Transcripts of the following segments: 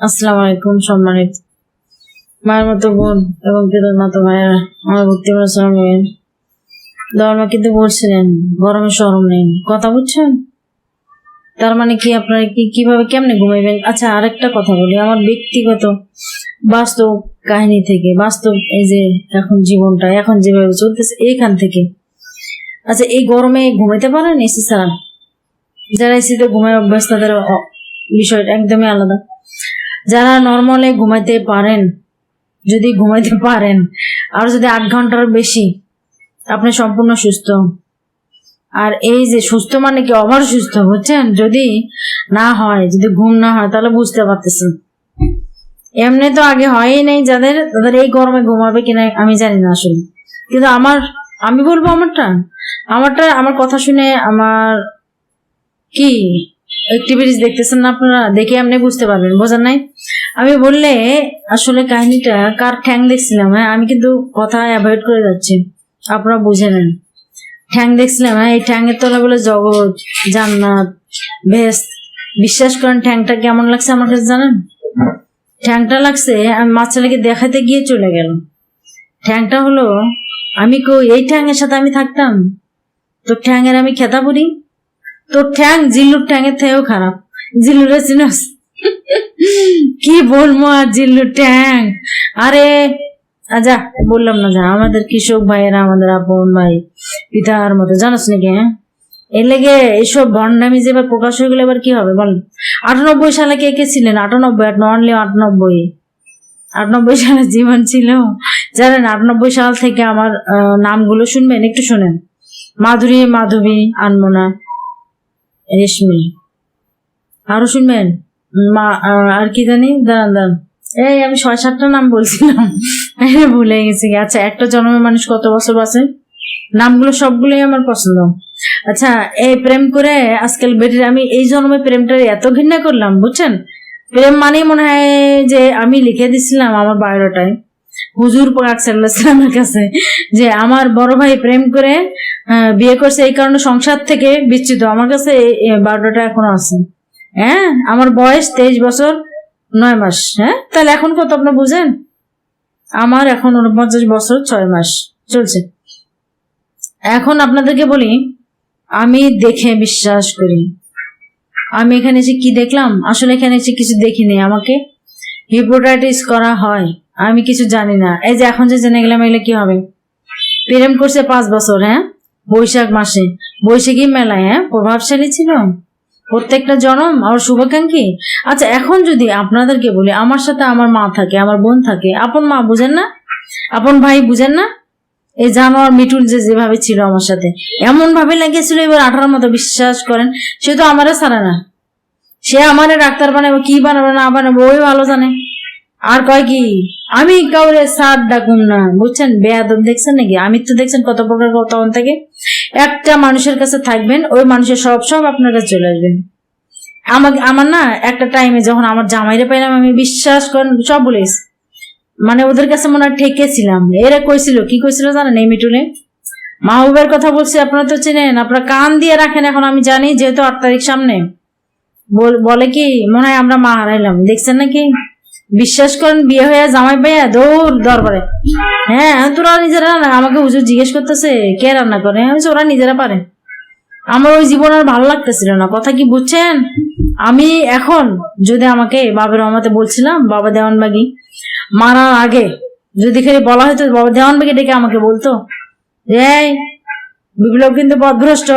আসসালামু আলাইকুম, সম্মানিত মায়ের মতো বোন এবং পিতার মতো ভাইয়েরা, আমার ভক্তি প্রচার করেন ধর্ম কিন্তু বলছিলেন গরমে সরম নেই। কথা বুঝছেন? তার মানে কি আপনারা কি কীভাবে কেমনে ঘুমাইবেন? আচ্ছা আরেকটা কথা বলি, আমার ব্যক্তিগত বাস্তব কাহিনী থেকে, বাস্তব এই যে এখন জীবনটা, এখন যেভাবে চলতেছে, এইখান থেকে। আচ্ছা এই গরমে ঘুমাইতে পারেন এসি ছাড়া? যারা এসিতে ঘুমায়, অভ্যাস তাদের বিষয়টা একদমই আলাদা। যারা নর্মালে ঘুমাইতে পারেন, যদি ঘুমাইতে পারেন, আর যদি আট ঘণ্টার বেশি, আপনি সম্পূর্ণ সুস্থ। আর এই যে সুস্থ মানে কি? অভার সুস্থ বুঝছেন? যদি না হয়, যদি ঘুম না হয়, তাহলে বুঝতে পারতেছেন। এমনি তো আগে হয়ই নেই যাদের, তাদের এই গরমে ঘুমাবে কিনা আমি জানি না আসলে। কিন্তু আমার, আমি বলব আমারটা? আমারটা, আমার কথা শুনে আমার কি অ্যাক্টিভিটিস দেখতেছেন না আপনারা? দেখে আপনি বুঝতে পারবেন, বোঝেন নাই? আমি বললে, আসলে কাহিনীটা কার ঠ্যাং দেখছিলাম হ্যাঁ? আমি কিন্তু কথা অ্যাভয়েড করে যাচ্ছি, আপনারা বুঝে নেন। ঠ্যাং দেখছিলাম হ্যাঁ? এই ঠ্যাংয়ের তলা বলে জগৎ, জান্নাত বেস্ট বিশ্বাস করেন ঠ্যাংটা কেমন লাগছে আমার কাছে জানেন? ঠ্যাংটা লাগছে, আমি মাছ ছেলেকে দেখাতে গিয়ে চলে গেল ঠ্যাংটা হলো, আমি কই, এই ঠ্যাংয়ের সাথে আমি থাকতাম? তো ঠ্যাংয়ের আমি খেতা পড়ি তোর ঠ্যাং জিল্লুর ঠ্যাংয়ের থেকেও খারাপ। জিল্লুরে চিনস। কি বলব আর জিল্লুর ট্যাং আরে আজা বললাম না, যা। আমাদের কৃষক ভাইয়েরা, আমাদের আপন ভাই, পিতার মতো, জানোস নাকি হ্যাঁ এর লেগে এইসব ভণ্ডামি যে এবার প্রকাশ হয়ে গেলে, এবার কি হবে? বল। আটানব্বই সালে কে কে ছিলেন? আটানব্বই আট ননলি আটানব্বই। আটানব্বই সালে জীবন ছিল। জানেন, আটানব্বই সাল থেকে আমার নামগুলো শুনবেন? একটু শোনেন। মাধুরী, মাধবী, আনমোনা। রেশমি। আরও শুনবেন? মা আর কি জানি? দাঁড়ান দাঁড়ান। এই, আমি ছয়, সাতটা নাম বলছিলাম। ভুলে গেছি। আচ্ছা একটা জন্মের মানুষ কত বছর বাঁচে? নামগুলো সবগুলোই আমার পছন্দ। আচ্ছা এই প্রেম করে আজকাল বেটির আমি এই জন্মে প্রেমটা এত ঘৃণা করলাম, বুঝছেন? প্রেম মানেই মনে হয় যে আমি লিখে দিছিলাম আমার বায়োডাটায় হুজুর পাক কাছে যে আমার বড় ভাই প্রেম করে বিয়ে করছে এই কারণে সংসার থেকে বিচ্ছিত আমার কাছে বারোটা এখনও আছে। হ্যাঁ? আমার বয়স তেইশ বছর, নয় মাস। হ্যাঁ? তাহলে এখন কত আপনি বুঝেন? আমার এখন উনপঞ্চাশ বছর, ছয় মাস। চলছে। এখন আপনাদেরকে বলি, আমি দেখে বিশ্বাস করি। আমি এখানে এসে কি দেখলাম? আসলে এখানে এসে কিছু দেখিনি। আমাকে হিপোটাইটিস করা হয়। আমি কিছু জানি না। এই যে এখন যে জেনে গেলাম এগুলো কি হবে? প্রেম করছে পাঁচ বছর হ্যাঁ? বৈশাখ মাসে। বৈশাখী মেলায় হ্যাঁ? প্রভাবশালী ছিল? প্রত্যেকটা জনম আমার শুভাকাঙ্ক্ষী? আচ্ছা এখন যদি আপনাদেরকে বলি, আমার সাথে আমার মা থাকে, আমার বোন থাকে, আপন মা বুঝেন না? আপন ভাই বুঝেন না? এই জানোয়ার মিটুল যে যেভাবে ছিল আমার সাথে এমন ভাবে লেগেছিল, এবার আঠারোর মতো বিশ্বাস করেন, সে তো আমারে ছাড়ে না। সে আমারে ডাক্তার বানাবো, কি বানাবো, না বানাবো, ওই ভালো জানে। আর কয় কি? আমি কাউরে সার ডাকুম না, বুঝছেন? বেয়াদব দেখছেন নাকি? আমি তো দেখছেন কত প্রকার তখন থেকে। একটা মানুষের কাছে থাকবেন, ওই মানুষের সব সব আপনার কাছে চলে আসবেন আমাকে আমার না একটা টাইমে যখন আমার জামাইরে পাইলাম, আমি বিশ্বাস করেন, সব বলিস মানে ওদের কাছে মনে হয় ঠেকেছিলাম। এরা কইছিল, কি কইছিল জানেন এই মিটুলে? মাহবুবের কথা বলছি, আপনারা তো চেনেন, আপনারা কান দিয়ে রাখেন, এখন আমি জানি যেহেতু আট তারিখ সামনে। বলে কি, মনে হয় আমরা মা হারাইলাম দেখছেন নাকি? বিশ্বাস করেন, বিয়ে হয়ে জামাই পাইয়া দৌড় দরবারে। হ্যাঁ তোরা নিজেরা না আমাকে হুজুর জিজ্ঞেস করতেছে, কে রান্না করে? আমি ওরা নিজেরা পারে। আমার ওই জীবন আর ভালো লাগতেছিল না। কথা কি বুঝছেন? আমি এখন যদি আমাকে বাবার রহমতে বলছিলাম, বাবা দেওয়ানবাগি মারার আগে, যদি খালি বলা হয়তো বাবা দেওয়ানবাগি ডেকে আমাকে বলতো এই, বিপ্লব কিন্তু পথভ্রষ্ট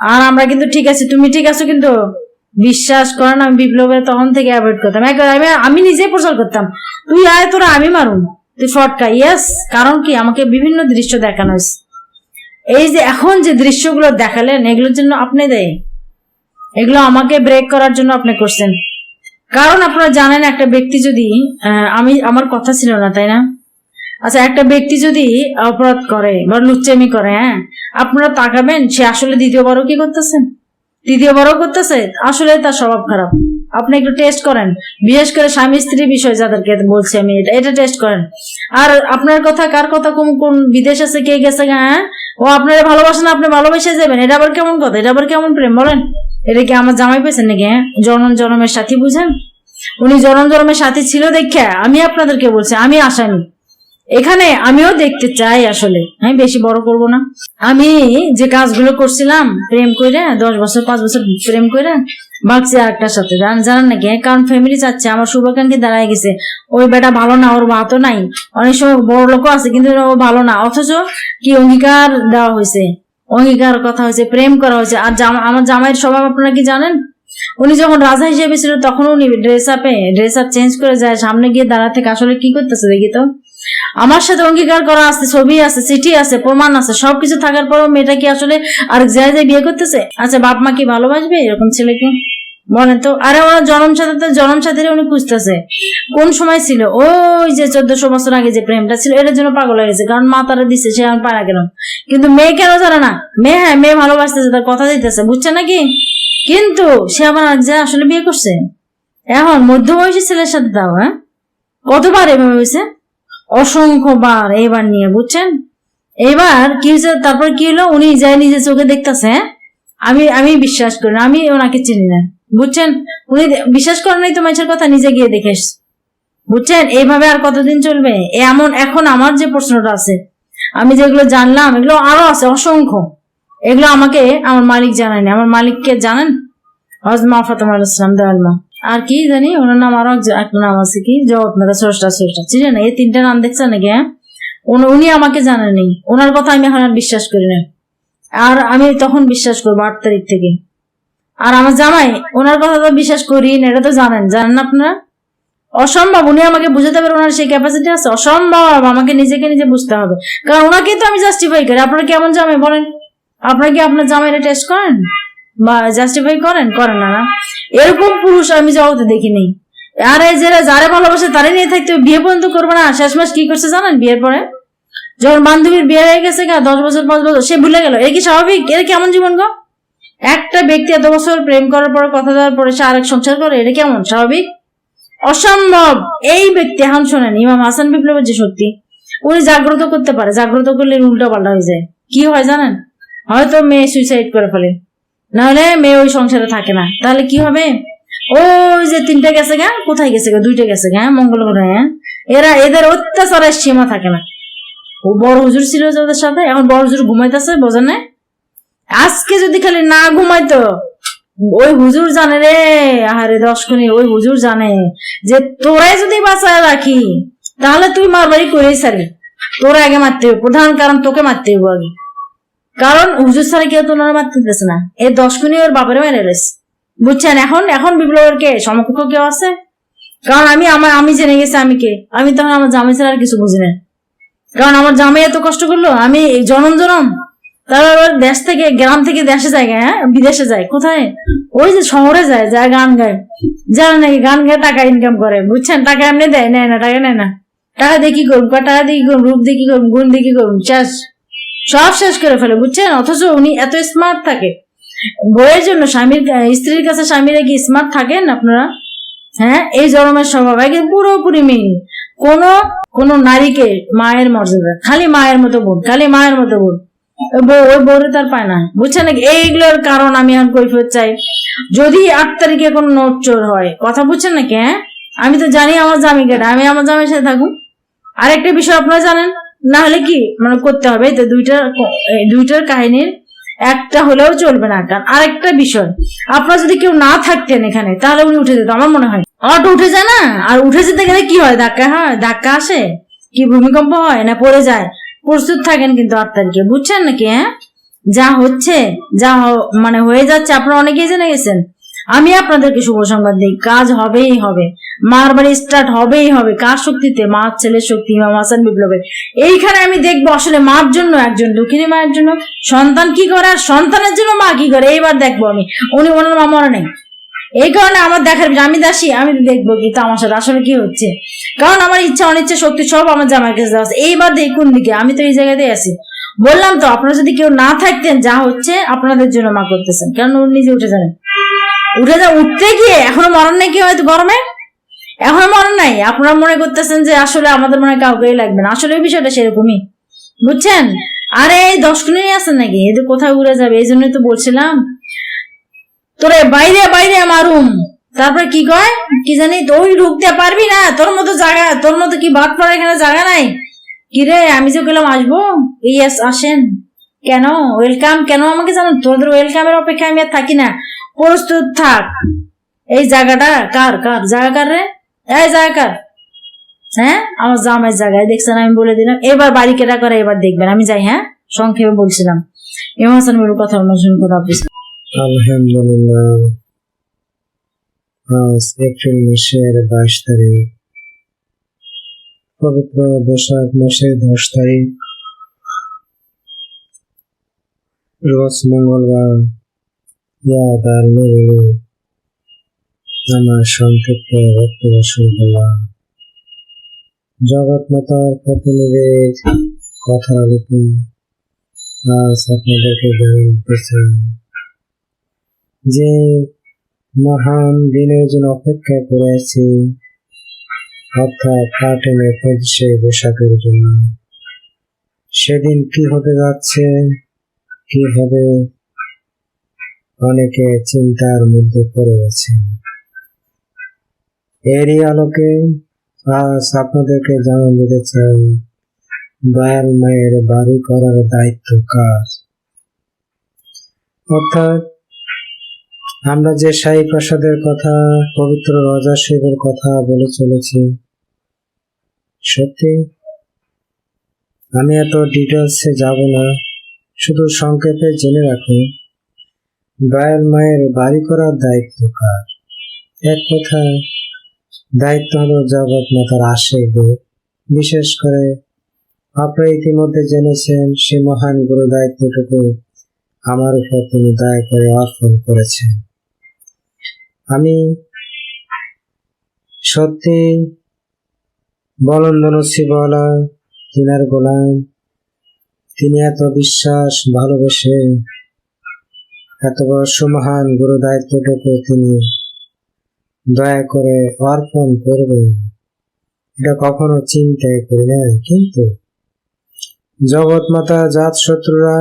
আর আমরা কিন্তু ঠিক আছি, তুমি ঠিক আছো কিন্তু বিশ্বাস করেন আমি বিপ্লবের তখন থেকে অ্যাভয়েড করতাম। একবার আমি আমি নিজে প্রচার করতাম। তুই আয়, তোরা আমি মারুন তুই ফটকা ইয়েস কারণ কি? আমাকে বিভিন্ন দৃশ্য দেখানো হয়েছে। এই যে এখন যে দৃশ্যগুলো দেখালেন, এগুলোর জন্য আপনি দেয়। এগুলো আমাকে ব্রেক করার জন্য আপনি করছেন। কারণ আপনারা জানেন, একটা ব্যক্তি যদি আমি, আমার কথা ছিল না, তাই না? আচ্ছা একটা ব্যক্তি যদি অপরাধ করে বা লুচ্চামি করে হ্যাঁ আপনারা তাকাবেন, সে আসলে দ্বিতীয়বারও কি করতেছেন? তৃতীয়বারও করতেছে? আসলে তার স্বভাব খারাপ। আপনি একটু টেস্ট করেন। বিশেষ করে স্বামী স্ত্রী বিষয় যাদেরকে বলছি আমি, এটা এটা টেস্ট করেন। আর আপনার কথা কার কথা কোন কোন বিদেশ আছে, কে গেছে হ্যাঁ? ও আপনারা ভালোবাসেন আপনি ভালোবেসে যাবেন। এটা আবার কেমন কথা? এটা আবার কেমন প্রেম? বলেন। এটা কি আমার জামাই পেয়েছেন নাকি হ্যাঁ? জনম জনমের সাথী বুঝেন? উনি জনম জনমের সাথী ছিল দেখে আমি আপনাদেরকে বলছি, আমি আসামি। এখানে আমিও দেখতে চাই আসলে। আমি বেশি বড় করব না। আমি যে কাজগুলো করছিলাম, প্রেম করে দশ বছর, পাঁচ বছর প্রেম করে ভাবছি আরেকটার সাথে। জান- জানেন নাকি? কারণ ফ্যামিলি চাচ্ছে, আমার শুভাকাঙ্ক্ষী দাঁড়ায় গেছে। ওই বেটা ভালো না, ওর তো নাই। অনেক সময় বড় লোকও আছে, কিন্তু ও ভালো না। অথচ কি অঙ্গীকার দেওয়া হয়েছে? অঙ্গীকার কথা হয়েছে, প্রেম করা হয়েছে। আর আমার জামাইয়ের স্বভাব আপনারা কি জানেন? উনি যখন রাজা হিসেবে ছিল তখন উনি ড্রেস আপে ড্রেস আপ চেঞ্জ করে যায়, সামনে গিয়ে দাঁড়া থেকে আসলে কি করতেছে দেখি তো? আমার সাথে অঙ্গীকার করা আছে, ছবি আছে, চিঠি আছে, প্রমাণ আছে, সবকিছু থাকার পরও মেয়েটা কি আসলে আর যায় যায় বিয়ে করতেছে? আচ্ছা বাপ মা কি ভালোবাসবে এরকম ছেলেকে বলেন তো। আরে ওরা জনম সাথে জনম সাথীরা উনি খুঁজতেছে। কোন সময় ছিল? ওই যে চোদ্দশো বছর আগে যে প্রেমটা ছিল, এটার জন্য পাগল হয়ে গেছে, কারণ মা তারা দিচ্ছে সে আমি পারা গেলাম কিন্তু মেয়ে কেন জানে না? মেয়ে হ্যাঁ মেয়ে ভালোবাসতেছে, তার কথা দিতেছে, বুঝছে নাকি? কিন্তু সে আমার যে আসলে বিয়ে করছে? এখন মধ্যবয়সী ছেলের সাথে দাও হ্যাঁ? কতবার এভাবে হয়েছে? অসংখ্যবার এইবার নিয়ে, বুঝছেন? এবার কি হয়েছে? তারপর কি হলো? উনি যাই নিজে চোখে দেখতেছে হ্যাঁ? আমি আমি বিশ্বাস করি না, আমি ওনাকে চিনি না, বুঝছেন? উনি বিশ্বাস করেন তো মানুষের কথা? নিজে গিয়ে দেখে বুঝছেন? এইভাবে আর কতদিন চলবে? এমন, এখন আমার যে প্রশ্নটা আছে, আমি যেগুলো জানলাম, এগুলো আরও আছে, অসংখ্য। এগুলো আমাকে, আমার মালিক জানায়নি। আমার মালিককে জানেন? হজমা ফাতেমা ইসলাম দয়ালমা আর কি জানি, ওনার নাম আরও একটা নাম আছে কি? জগৎ মেরা স্রষ্টা স্রষ্টা চিনেন এই তিনটা নাম দেখছেন নাকি হ্যাঁ? উনি- আমাকে জানেনি ওনার কথা আমি এখন আর বিশ্বাস করি না। আর আমি তখন বিশ্বাস করব আট তারিখ থেকে। আর আমার জামাই, ওনার কথা তো বিশ্বাস করি না, এটা তো জানেন। জানেন না আপনারা? অসম্ভব, উনি আমাকে বুঝাতে পারবেন ওনার সেই ক্যাপাসিটি আছে। অসম্ভব, আমাকে নিজেকে নিজে বুঝতে হবে। কারণ ওনাকেই তো আমি জাস্টিফাই করি। আপনারা কেমন জামাই বলেন? আপনারা কি আপনার জামাইরা টেস্ট করেন? জাস্টিফাই করেন? করেন না না। এরকম পুরুষ আমি জগতে দেখিনি। আর এই যারা যারা ভালোবাসে তারাই নিয়ে থাকতে বিয়ে পর্যন্ত করবে না। শেষ মাস কি করছে জানেন বিয়ের পরে? যখন বান্ধবীর বিয়ে হয়ে গেছে গা, দশ বছর, পাঁচ বছর, সে ভুলে গেল। এর কি স্বাভাবিক? এর কেমন জীবন গো? একটা ব্যক্তি এত বছর প্রেম করার পর, কথা দেওয়ার পরে সে আরেক সংসার করে, এটা কেমন স্বাভাবিক? অসম্ভব! এই ব্যক্তি, এখন শোনেন, ইমাম হাসান বিপ্লবের যে সত্যি উনি জাগ্রত করতে পারে। জাগ্রত করলে উল্টা পাল্টা হয়ে যায়। কি হয় জানেন? হয়তো মেয়ে সুইসাইড করে ফেলে। নাহলে মেয়ে ওই সংসারে থাকে না। তাহলে কি হবে? ওই যে তিনটা গেছে গা, কোথায় গেছে গা? দুইটা গেছে গা মঙ্গল গ্রহে হ্যাঁ? এরা এদের অত্যাচারের সীমা থাকে না। ও বড় হুজুর ছিল যে ওদের সাথে, এখন বড় হুজুর ঘুমাইতেছে, বোঝেন না আজকে যদি খালি না ঘুমাইতো, ওই হুজুর জানে রে, আহারে দশ খুনি ওই হুজুর জানে যে তোরাই যদি বাঁচায় রাখি, তাহলে তুই মারবাড়ি করেই সারি তোরা আগে মারতে হবে, প্রধান কারণ তোকে মারতে হবে আগে। কারণ হুজুর ছাড়া কেউ তো ওনারা মারতে দিতেছে না এই দশখনি ওর বাপের মেরে রয়েছে। বুঝছেন? এখন এখন বিপ্লবের কে? সমকক্ষ কেউ আছে? কারণ আমি আমার, আমি জেনে গেছি আমি কে। আমি তখন আমার জামাই ছাড়া আর কিছু বুঝি না। কারণ আমার জামাই এত কষ্ট করল, আমি জনম জনম তারপর আবার দেশ থেকে, গ্রাম থেকে দেশে যায় হ্যাঁ? বিদেশে যায়। কোথায়? ওই যে শহরে যায় যায় গান গায়। যারা নাকি গান গায়ে, টাকা ইনকাম করে। বুঝছেন? টাকা এমনি দেয়, নেয় না, টাকা নেয় না। টাকা দিয়ে কি করুন টাকা দিয়ে কি করুন রূপ দিয়ে কি করুন গুণ দিয়ে কি করুন শেষ। সব শেষ করে ফেলে, বুঝছেন? অথচ উনি এত স্মার্ট থাকে। বইয়ের জন্য স্বামীর স্ত্রীর কাছে স্বামীরা কি স্মার্ট থাকেন আপনারা? হ্যাঁ? এই জরমের স্বভাব একদম পুরোপুরি মেয়ে কোন কোন নারীকে মায়ের মর্যাদা, খালি মায়ের মতো বোন, খালি মায়ের মতো বোন। বউ, ওই বউরে তার পায় না। বুঝছেন নাকি? এইগুলোর কারণ আমি এখন কৈফিয়ত চাই। যদি আট তারিখে কোনো নোট চোর হয়, কথা বুঝছেন নাকি হ্যাঁ? আমি তো জানি আমার জামি কেটে, আমি আমার জামির সাথে থাকুন। আরেকটা বিষয় আপনারা জানেন? না হলে কি মানে করতে হবে তো দুইটার দুইটার কাহিনীর একটা হলেও চলবে না কারণ আরেকটা বিষয়, আপনারা যদি কেউ না থাকতেন এখানে, তাহলে উনি উঠে যেত, আমার মনে হয়। অটো উঠে যায় না, আর উঠে যেতে গেলে কি হয়? ধাক্কা হয়, ধাক্কা আসে? কি ভূমিকম্প হয় না পড়ে যায়? প্রস্তুত থাকেন কিন্তু আট তারিখে বুঝছেন নাকি হ্যাঁ? যা হচ্ছে, যা মানে হয়ে যাচ্ছে, আপনারা অনেকেই জেনে গেছেন। আমি আপনাদেরকে শুভ সংবাদ দিই। কাজ হবেই হবে। মার বাড়ি স্টার্ট হবেই হবে। কার শক্তিতে? মার ছেলের শক্তি, ইমাম হাসান বিপ্লবের। এইখানে আমি দেখব আসলে মার জন্য একজন দুঃখিনী মায়ের জন্য। সন্তান কি করে? আর সন্তানের জন্য মা কি করে? এইবার দেখব আমি। উনি ওনার মা মরে নেই। এই কারণে আমার দেখার আমি দাসী, আমি দেখব কি তামাশার। আসলে কি হচ্ছে? কারণ আমার ইচ্ছা, অনিচ্ছা, শক্তি সব আমার জামাই কাছে দেওয়া এইবার দেখি কোন দিকে। আমি তো এই জায়গাতে আছি। বললাম তো, আপনারা যদি কেউ না থাকতেন, যা হচ্ছে আপনাদের জন্য মা করতেছেন। কারণ উনি নিজে উঠে যাবেন উঠে যা, উঠতে গিয়ে এখনও মরণ নাই কি হয়তো গরমে? এখনও মরণ নাই। আপনারা মনে করতেছেন যে আসলে আমাদের মনে কাউকেই লাগবে না। আসলে বিষয়টা সেরকমই। বুঝছেন? আরে এই দশ কুনি আছেন নাকি? এদের কোথায় উড়ে যাবে? এই জন্যই তো বলছিলাম। তোরে বাইরে বাইরে মারুম তারপরে কি কয়? কি জানি তুই ঢুকতে পারবি না। তোর মতো জায়গা, তোর মতো কি ভাত পড়া এখানে জায়গা নাই? কি রে, আমি যে গেলাম আসব? ইয়েস, আসেন। কেন? ওয়েলকাম কেন আমাকে জানো তোদের ওয়েলকামের অপেক্ষায় আমি আর থাকি না। প্রস্তুত থাক। এই জায়গাটা কার কার? জায়গা কার রে? এই জায়গা কার? হ্যাঁ? আমার জামাই জায়গায়, দেখছেন? আমি বলে দিলাম। এবার বাড়ি কেটা করে, এবার দেখবেন। আমি যাই হ্যাঁ? সংক্ষেপে বলছিলাম। ইমাম হাসান বলে কথা অনুসরণ করে অফিস। আলহামদুলিল্লাহ। আজ এপ্রিল মাসের বাইশ তারিখ। পবিত্র বৈশাখ মাসের দশ তারিখ। রোজ মঙ্গলবার। জগৎ মাতার প্রতিনিধির কথা আজ আপনাদেরকে যে মহান দিনের জন্য অপেক্ষা করে আছি, অর্থাৎ কার্টুনের পঁচিশে বৈশাখের জন্য। সেদিন কি হতে যাচ্ছে, কি হবে অনেকে চিন্তার মধ্যে পড়ে গেছে এরই আলোকে আজ আপনাদেরকে জানান দিতে চাই, দয়াল মায়ের বাড়ি করার দায়িত্ব কার? অর্থাৎ আমরা যে সাই প্রসাদের কথা, পবিত্র রাজা শিবের কথা বলে চলেছি, সত্যি? আমি এত ডিটেলসে যাব না, শুধু সংক্ষেপে জেনে রাখুন দয়াল মায়ের বাড়ি করার দায়িত্ব কার? এক কথায় দায়িত্ব হলো জগৎ মাতার আশীর্বাদ বিশেষ করে আপনারা ইতিমধ্যে জেনেছেন, সে মহান গুরু দায়িত্বটুকু আমার উপর তিনি দয়া করে অর্পণ করেছেন। আমি সত্যি বলন্দন শিবলা তিনার গোলাম। তিনি এত বিশ্বাস, ভালোবেসে এত বড় সুমহান গুরু দায়িত্বটুকু তিনি দয়া করে অর্পণ করবে। এটা কখনো চিন্তাই করি না কিন্তু জগৎ মাতা জাত শত্রুরা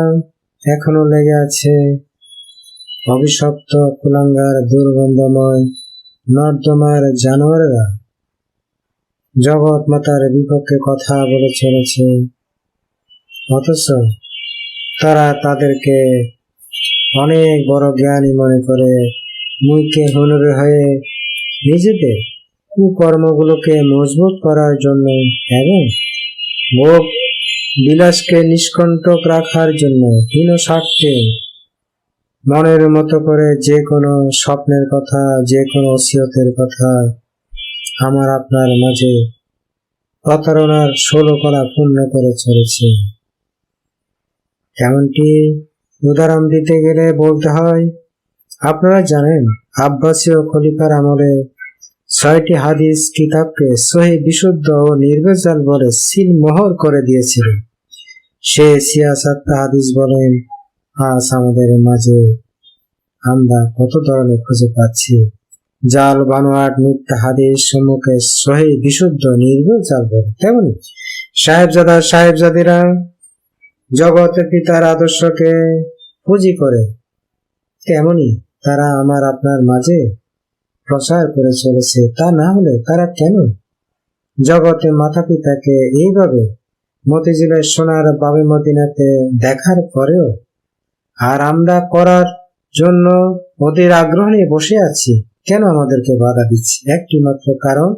এখনও লেগে আছে অভিশপ্ত, কুলাঙ্গার, দুর্গন্ধময়, নর্দমার জানোয়ারেরা। জগৎ মাতার বিপক্ষে কথা বলে চলেছে, অথচ তারা তাদেরকে অনেক বড় জ্ঞানী মনে করে মুখে হনরে হয়ে নিজেদের কুকর্মগুলোকে মজবুত করার জন্য এবং ভোগ বিলাসকে নিষ্কণ্টক রাখার জন্য হীন স্বার্থে মনের মতো করে যে কোনো স্বপ্নের কথা, যে কোনো ওসিয়তের কথা আমার আপনার মাঝে প্রতারণার ষোলো করা পূর্ণ করে চলেছে। এমনটি উদাহরণ দিতে গেলে বলতে হয়, আপনারা জানেন আব্বাসীয় খলিফার আমলে ছয়টি হাদিস কিতাবকে সহি, বিশুদ্ধ ও নির্ভেজাল বলে সিল মোহর করে দিয়েছিল। সে সিয়াসাত্তা হাদিস বলেন, আজ আমাদের মাঝে আমরা কত ধরনের খুঁজে পাচ্ছি? জাল, বানোয়াট, মিথ্যা হাদিস সম্মুখে সহি, বিশুদ্ধ, নির্ভেজাল বলে, তেমনি সাহেবজাদা, সাহেবজাদিরা জগতের পিতার আদর্শকে পুঁজি করে, তেমনি তারা আমার আপনার মাঝে প্রচার করে চলেছে। তা না হলে তারা কেন? জগতে মাতা পিতাকে এইভাবে মতিঝিলের সোনার বাবে মদিনাতে দেখার পরেও আর আমরা করার জন্য ওদের আগ্রহ নিয়ে বসে আছি, কেন আমাদেরকে বাধা দিচ্ছে? একটি মাত্র কারণ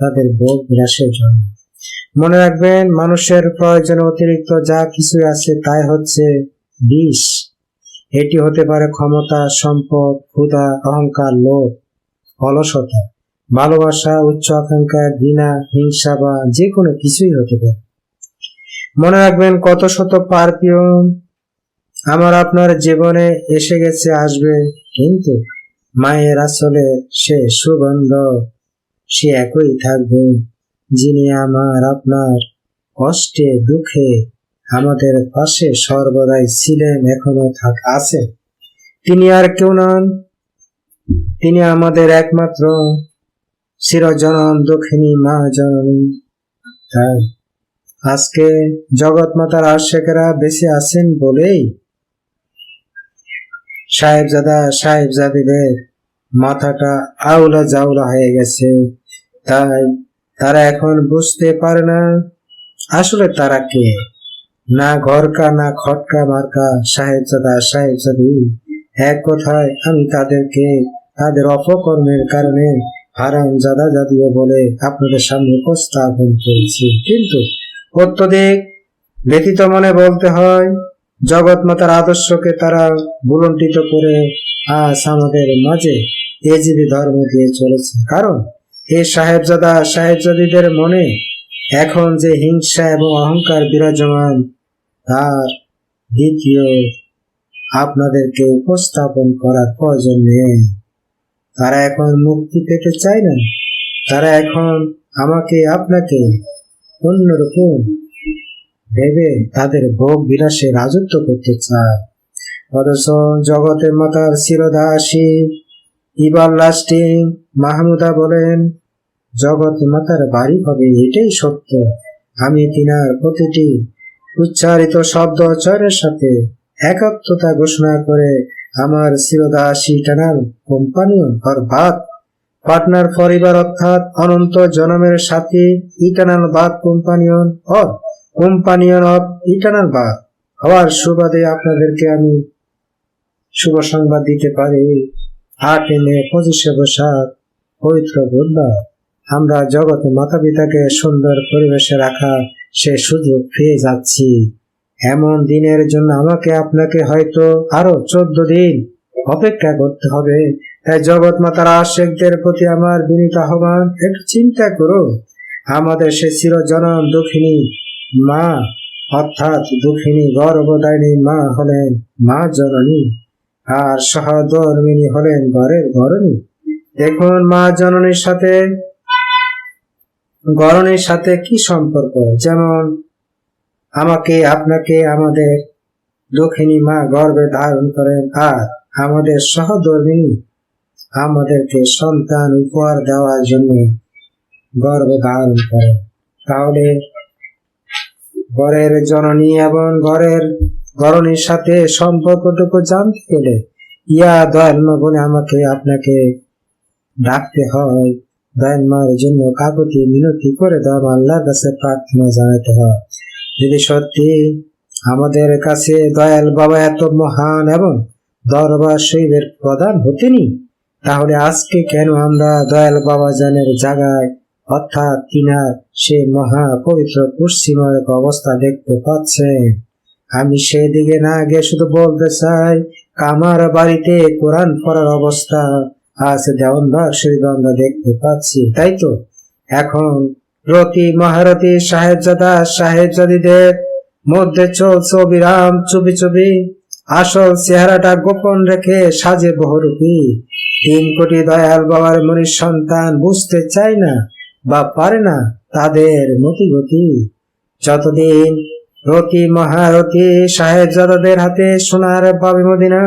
তাদের ভোগ বিনাশের জন্য। মনে রাখবেন, মানুষের প্রয়োজন অতিরিক্ত যা কিছু আছে তাই হচ্ছে বিষ। এটি হতে পারে ক্ষমতা, সম্পদ, ক্ষুধা, অহংকার, লোভ, অলসতা, ভালোবাসা, উচ্চ আকাঙ্ক্ষা, ঘৃণা, হিংসা বা যে কোনো কিছুই হতে পারে। মনে রাখবেন, কত শত পারপিয়ন আমার আপনার জীবনে এসে গেছে, আসবে, কিন্তু মায়ের আসলে সে সুগন্ধ, সে একই থাকবে। যিনি আমার, আপনার কষ্টে, দুঃখে আমাদের পাশে সর্বদাই ছিলেন, এখনও থাক, আছে। তিনি আর কেউ নন। তিনি আমাদের একমাত্র চিরজনম দক্ষিণী মা জননী তাই আজকে জগৎ মাতার আশেকেরা বেঁচে আছেন বলেই সাহেবজাদা সাহেবজাদিদের মাথাটা আউলা জাউলা হয়ে গেছে। তাই তারা এখন বুঝতে পারে না আসলে তারা কে। না ঘরকা, না খটকা, মার্কা, সাহেবজাদা, সাহেবজাদি। এক কথায় আমি তাদেরকে, তাদের অপকর্মের কারণে হারাম জাদা জাতীয় বলে আপনাদের সামনে উপস্থাপন করেছি। কিন্তু অত্যধিক ব্যতীত মনে বলতে হয় জগৎ মাতার আদর্শকে তারা বুলন্টিত করে আজ আমাদের মাঝে এজিবি ধর্ম দিয়ে চলেছে। কারণ এই সাহেবজাদা, সাহেবজাদিদের মনে এখন যে হিংসা এবং অহংকার বিরাজমান তার দ্বিতীয় আপনাদেরকে উপস্থাপন করার প্রয়োজন নেই। তারা এখন মুক্তি পেতে চায় না। তারা এখন আমাকে, আপনাকে অন্যরকম ভেবে তাদের ভোগ বিলাসে রাজত্ব করতে চায়। অথচ জগতের মাতার শিরদাসী ইবার লাস্টিং মাহমুদা বলেন জগৎ মাতার বাড়ি হবে, এটাই সত্য। আমি তিনার প্রতিটি উচ্চারিত শব্দ চয়নের সাথে একাত্মতা ঘোষণা করে আমার শিরদাসী টানার কোম্পানিয়ন অর্থাৎ পার্টনার পরিবার অর্থাৎ অনন্ত জনমের সাথে ইটানাল বাদ কোম্পানিয়ন অর কোম্পানিয়ন অফ ইটানাল বাদ। হওয়ার সুবাদে আপনাদেরকে আমি শুভ সংবাদ দিতে পারি। আট মে পঁচিশে বৈশাখ, পবিত্র বুধবার। আমরা জগতে মাতা পিতাকে সুন্দর পরিবেশে রাখার সে সুযোগ পেয়ে যাচ্ছি। এমন দিনের জন্য আমাকে আপনাকে হয়তো আরও চোদ্দ দিন অপেক্ষা করতে হবে। তাই জগৎ মাতার আশেকদের প্রতি আমার বিনীত আহ্বান, একটু চিন্তা করো। আমাদের সে চিরজনম দুঃখিনী মা, অর্থাৎ দুঃখিনী গর্ভদায়িনী মা হলেন মা জননী, আর সহধর্মিনী হলেন ঘরের ঘরণী। দেখুন মা জননীর সাথে গরণের সাথে কি সম্পর্ক? যেমন, আমাকে আপনাকে আমাদের দক্ষিণী মা গর্ভে ধারণ করেন, আর আমাদের সহধর্মিনী আমাদেরকে সন্তান উপহার দেওয়ার জন্য গর্ভে ধারণ করেন। তাহলে, ঘরের জননী এবং ঘরের গরণীর সাথে সম্পর্কটুকু জানতে গেলে ইয়া দয়ালমা বলে আমাকে আপনাকে ডাকতে হয়। দয়ালমার জন্য কাকুতি মিনতি করে দেওয়া আল্লাহর কাছে প্রার্থনা জানাতে হয়। যদি সত্যি আমাদের কাছে দয়াল বাবা এত মহান এবং দরবার শৈবের প্রধান হতেনি, তাহলে আজকে কেন আমরা দয়াল বাবা জানের জায়গায় অর্থাৎ কিনার সে মহা পবিত্র পশ্চিমের অবস্থা দেখতে পাচ্ছেন আমি সেদিকে না গিয়ে শুধু বলতে চাই আমার বাড়িতে কোরআন পড়ার অবস্থা আজ দেওয়ানবার শরীফ আমরা দেখতে পাচ্ছি তাই তো এখন রতি মহারতি সাহেবজাদা সাহেবজাদিদের মধ্যে চলছে অবিরাম চুপি চুপি আসল চেহারাটা গোপন রেখে সাজে বহুরূপী। তিন কোটি দয়াল বাবার মনির সন্তান বুঝতে চায় না বা পারে না তাদের মতিগতি। যতদিন রতি মহারতি সাহেবজাদাদের হাতে সোনার পাবে মদিনা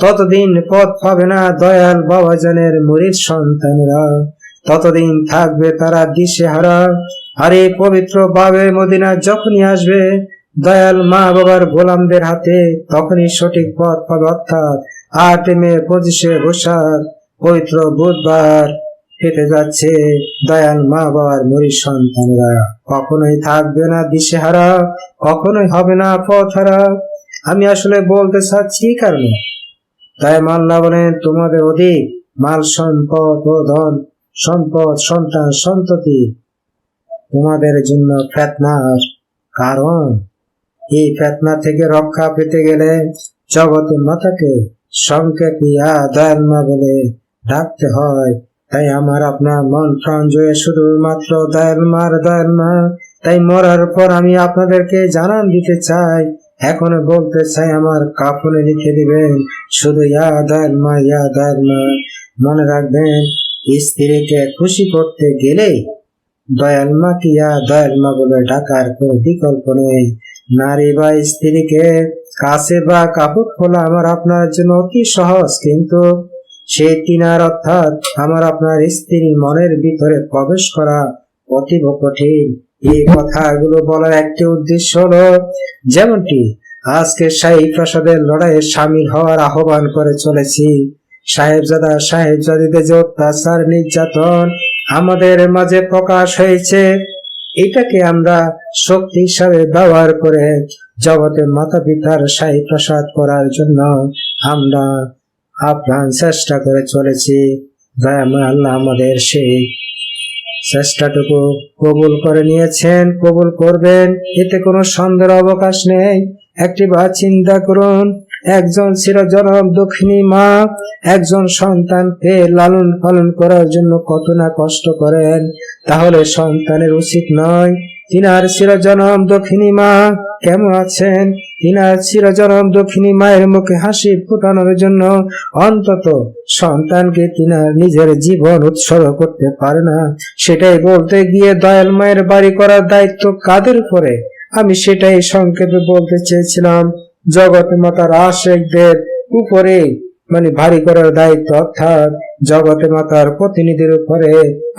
ততদিন পথ পাবে না দয়াল বাবাজানের মুরিদ সন্তানেরা। ততদিন থাকবে তারা দিশে হারা আর পবিত্র বাবে মদিনা যখনই আসবে, দয়াল মা বাবার গোলামদের হাতে তখনই সঠিক পথ পাবে, অর্থাৎ আট মে পঁচিশে বৈশাখ, পবিত্র বুধবার হেঁটে যাচ্ছে দয়াল মা বাবার মরির সন্তানরা। কখনোই থাকবে না দিশেহারা, কখনোই হবে না পথ হারা আমি আসলে বলতে চাচ্ছি এই কারণে তাই মাল্লা বলেন তোমাদের অধিক মাল, সম্পদ ও ধন, সম্পদ, সন্তান, সন্ততি তোমাদের জন্য ফেতনার কারণ। এই ফেতনা থেকে রক্ষা পেতে গেলে জগতের মাতাকে দয়াল মা বলে ডাকতে হয়। তাই আমার আপনার মন প্রাণ জয়ে শুধুমাত্র দয়াল মার, দয়াল মা। তাই মরার পর আমি আপনাদেরকে জানান দিতে চাই। এখনও বলতে চাই আমার কাফনে লিখে দিবেন, শুধু ইয়া দয়াল মা ইয়া দয়াল মা মনে রাখবেন, স্ত্রীকে খুশি করতে গেলে দয়াল মা কি দয়াল মা বলে ডাকার কোনো বিকল্প নেই। নারী বা স্ত্রীকে কাছে বা কাপড় খোলা আমার আপনার জন্য অতি সহজ, কিন্তু সেই তিনার অর্থাৎ আমার আপনার স্ত্রীর মনের ভিতরে প্রবেশ করা অতীব কঠিন। এই কথাগুলো বলার একটি উদ্দেশ্য হলো, যেমনটি আজকে শাহী প্রাসাদের লড়াইয়ে সামিল হওয়ার আহ্বান করে চলেছি। সাহেবজাদা সাহেবজাদিদের যে অত্যাচার, নির্যাতন আমাদের মাঝে প্রকাশ হয়েছে, এটাকে আমরা শক্তি হিসাবে ব্যবহার করে জগতের মাতা পিতার সাহি প্রসাদ করার জন্য আমরা আপ্রাণ চেষ্টা করে চলেছি। দয়াময় আল্লাহ আমাদের সেই চেষ্টাটুকু কবুল করে নিয়েছেন, কবুল করবেন, এতে কোনো সন্দেহ অবকাশ নেই। একটি বা চিন্তা করুন, একজন ছিল জনম দক্ষিণী মা, একজন সন্তানকে লালন পালন করার জন্য কত না কষ্ট করেন, তাহলে সন্তানের উচিত নয়। তিনার চিরজনম দক্ষিণী মা, কেমন আছেন? তিনার চিরজনম দক্ষিণী মায়ের মুখে হাসি ফুটানোর জন্য অন্তত সন্তানকে তিনার নিজের জীবন উৎসর্গ করতে পারে না। সেটাই বলতে গিয়ে দয়াল মায়ের বাড়ি করার দায়িত্ব কাদের উপরে? আমি সেটাই সংক্ষেপে বলতে চেয়েছিলাম। জগৎ মাতার আশেকদের উপরে মানে ভারী করার দায়িত্ব অর্থাৎ জগৎ মাতার প্রতিনিধির উপরে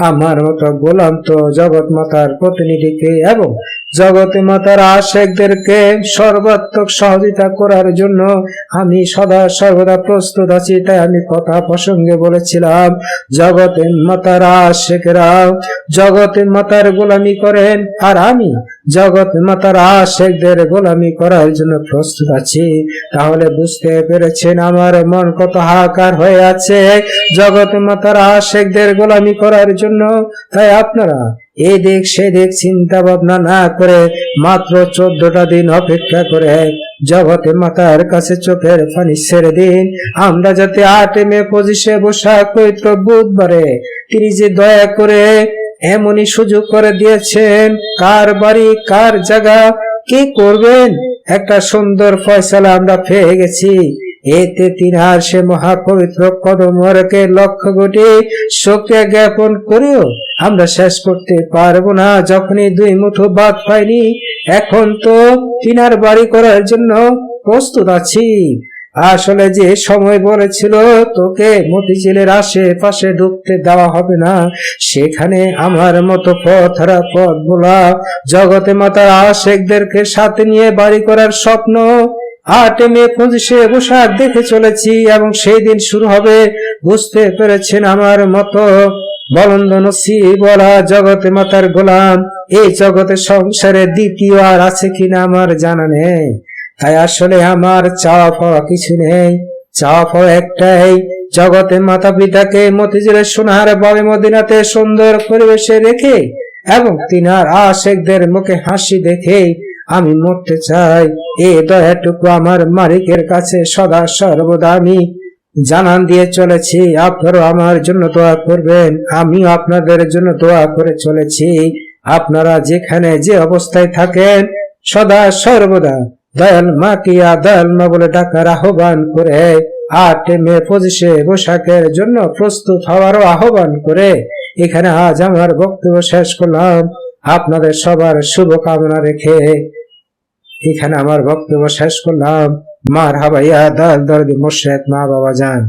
আমার মতো গোলাম তো জগৎ মাতার প্রতিনিধিকে এবং জগৎ মাতার আশেকদেরকে সর্বাত্মক সহযোগিতা করার জন্য আমি সদা সর্বদা প্রস্তুত আছি, তাই আমি কথা প্রসঙ্গে বলেছিলাম জগতের মাতার আশেকরাও জগতের মাতার গোলামি করেন আর আমি জগৎ মাতার আশেকদের গোলামি করার জন্য প্রস্তুত আছি। তাহলে বুঝতে পেরেছেন আমার মন কত হাহাকার হয়ে আছে। জগৎ মাতার আশেকদের গোলামি করার জন্য। তাই আপনারা এই দিক সেদিক চিন্তা ভাবনা না করে মাত্র চোদ্দটা দিন অপেক্ষা করে জগতে মাতার কাছে চোখের পানি ছেড়ে দিন। আমরা যাতে আট মে পঁচিশে বৈশাখ পবিত্র বুধবারে তিনি যে দয়া করে এমনই সুযোগ করে দিয়েছেন। কার বাড়ি, কার জায়গা, কি করবেন? একটা সুন্দর ফয়সালা আমরা পেয়ে গেছি। এতে তিনার সে মহাপবিত্র কদমরকে লক্ষ কোটি শোকে জ্ঞাপন করেও আমরা শেষ করতে পারব না। যখনই দুই মুঠো বাদ পাইনি, এখন তো তিনার বাড়ি করার জন্য প্রস্তুত আছি। আসলে যে সময় বলেছিল, তোকে মতিঝিলের আশেপাশে ঢুকতে দেওয়া হবে না। সেখানে আমার মতো পথরা পথ বলা জগতে মাতার আশেকদেরকে সাথে নিয়ে বাড়ি করার স্বপ্ন আটে মে পঁচিশে বৈশাখ দেখে চলেছি এবং সেই দিন শুরু হবে। বুঝতে পেরেছেন আমার মতো বলন্দ বলা জগতে মাতার গোলাম। এই জগতে সংসারে দ্বিতীয় আর আছে কিনা আমার জানা নেই। তাই আসলে আমার চাওয়া পাওয়া কিছু নেই। চাওয়া পাওয়া একটাই জগতে মাতা পিতাকে মতিঝিলের সোনার বাবে মদিনাতে সুন্দর পরিবেশে রেখে এবং তিনার আশেকদের মুখে হাসি দেখে আমি মরতে চাই। এই দয়াটুকু আমার মালিকের কাছে সদা সর্বদা আমি জানান দিয়ে চলেছি, আপনারও আমার জন্য দোয়া করবেন। আমিও আপনাদের জন্য দোয়া করে চলেছি। আপনারা যেখানে যে অবস্থায় থাকেন, সদা সর্বদা দয়াল মা কিয়া দয়াল মা বলে ডাকার আহ্বান করে, আট মে পঁচিশে বৈশাখের জন্য প্রস্তুত হওয়ারও আহ্বান করে। এখানে আজ আমার বক্তব্য শেষ করলাম। আপনাদের সবার শুভকামনা রেখে এখানে আমার বক্তব্য শেষ করলাম। মার হাবাইয়া দাল দর্দি মোর্শেদ মা বাবা যান।